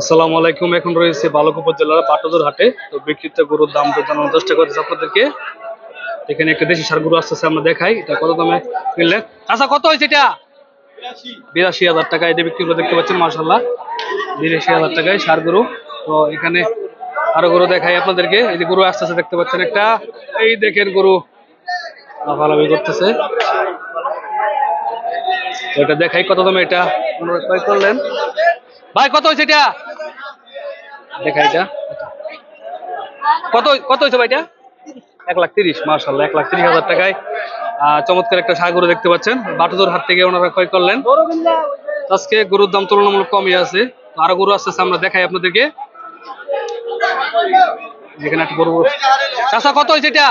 আসসালামু আলাইকুম। এখন রয়েছে বালক উপজেলার বাটুদুর হাটে। তো বিক্রিত গরুর দাম তো জানানোর চেষ্টা করেছি আপনাদেরকে। এখানে একটা দেশি সার গরু আসতেছে, আমরা দেখাই। এটা কত দামে কিনলেন? আচ্ছা কত হয়েছে এটা? বিরাশি হাজার টাকা। এটা বিক্রি করে দেখতে পাচ্ছেন মার্শাল্লাহ বিরাশি হাজার টাকায় সার গরু। তো এখানে আরও গরু দেখাই আপনাদেরকে। এই যে গরু আসতেছে, দেখতে পাচ্ছেন একটা। এই দেখেন গরু। লাফালাফি করতেছে। এটা দেখাই কত দামে এটা। ক্রয় করলেন। ভাই কত হয়েছে এটা? দেখা এটা। কত কত হয়েছে ভাই এটা? এক লাখ তিরিশ মার্শাল্লাহ এক লাখ তিরিশ হাজার টাকায়। চমৎকার একটা সাগরু দেখতে পাচ্ছেন। বাটুদর হাট থেকে ওনারা ক্রয় করলেন। আজকে গরুর দাম তুলনামূলক কমই আছে। আরও গরু আসতেছে আমরা দেখাই আপনাদেরকে। যেখানে একটা গরু চাষা কত হয়েছে এটা?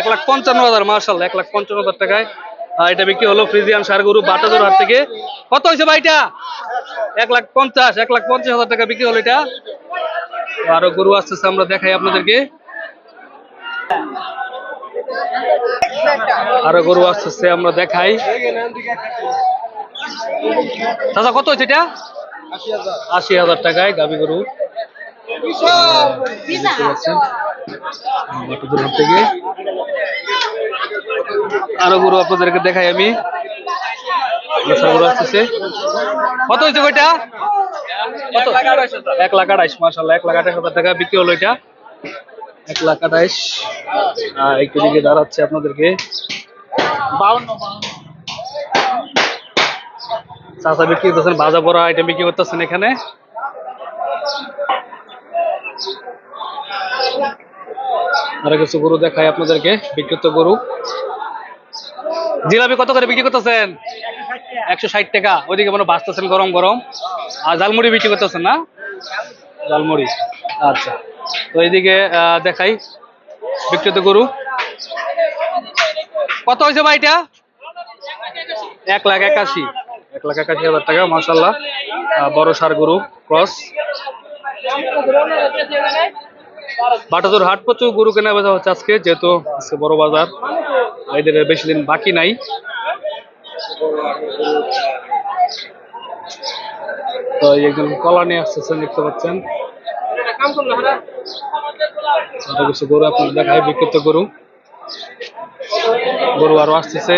এক লাখ পঞ্চান্ন হাজার মার্শাল্লাহ এক লাখ পঞ্চান্ন হাজার টাকায়। এটা বিক্রি হলো ফ্রিজিয়ান সার গরু বাটাদোর হাট থেকে। কত হয়েছে ভাই এটা? এক লাখ পঞ্চাশ এক লাখ পঞ্চাশ হাজার টাকা বিক্রি হলো এটা। আরও গরু আসতেছে আমরা দেখাই আপনাদেরকে। আরও গরু আসতেছে আমরা দেখাই। দাদা কত হয়েছে এটা? আশি হাজার টাকায় গাবি গরু। দেখতে হাট থেকে। আরও গরু আপনাদেরকে দেখাই আমি। আচ্ছা, কত হয়েছে ওইটা কত? এক লাখ আঠাইশ মাসাল্লাহ এক লাখ আঠাইশ হাজার টাকা বিক্রি হলো এটা। এক লাখ আঠাইশ। আহ, একটু দিকে দাঁড়াচ্ছে আপনাদেরকে। চাচা বিক্রি করতেছেন ভাজা পড়া আইটেম বিক্রি করতেছেন এখানে। আরও কিছু গরু দেখায় আপনাদেরকে বিক্রিত গরু। জিলাপি কত করে বিক্রি করতেছেন? একশো ষাট টাকা। ওইদিকে মানে বাঁচতেছেন গরম গরম। আর জালমুড়ি বিক্রি করতেছেন না? জালমুড়ি আচ্ছা। তো এইদিকে দেখাই। বিক্রিত গরু। কত হয়েছে ভাই এটা? এক লাখ একাশি। এক লাখ একাশি হাজার টাকা মাসাল্লাহ বড় সার গরু, ক্রস। বাটাদুর হাট প্রচুর গরু কেনা বেচা হচ্ছে আজকে, যেহেতু আজকে বড় বাজার। এদের বেশি দিন বাকি নাই। তো একজন কলা নিয়ে আসতেছেন, দেখতে পাচ্ছেন। গরু আপনার দেখায়, বিক্রিত গরু। গরু আরও আসতেছে।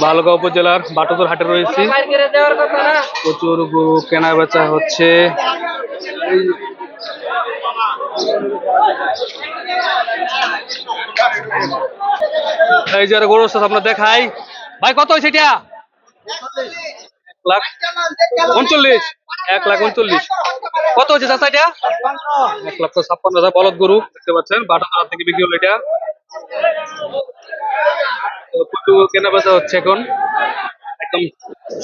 বালগাঁও উপজেলার বাটুদর হাটে রয়েছে। প্রচুর গরু কেনা বেচা হচ্ছে। এই- যে গরু আমরা দেখাই। ভাই, কত হয়েছে এটা? লাখ উনচল্লিশ। এক লাখ উনচল্লিশ। কত হয়েছে চাচা এটা? এক লক্ষ ছাপ্পান্ন হাজার বলদ গরু, দেখতে পাচ্ছেন। বাটা হাজার থেকে বিক্রি হলো এটা। তো প্রচুর কেনা বেচা হচ্ছে এখন। একদম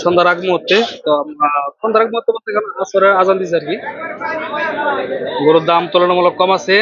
সন্ধ্যার আগ মুহূর্তে। তো সন্ধ্যার আগ মুহূর্তে বলতে এখন আসরের আজান দিচ্ছে আর কি। গরুর দাম তুলনামূলক কম আছে।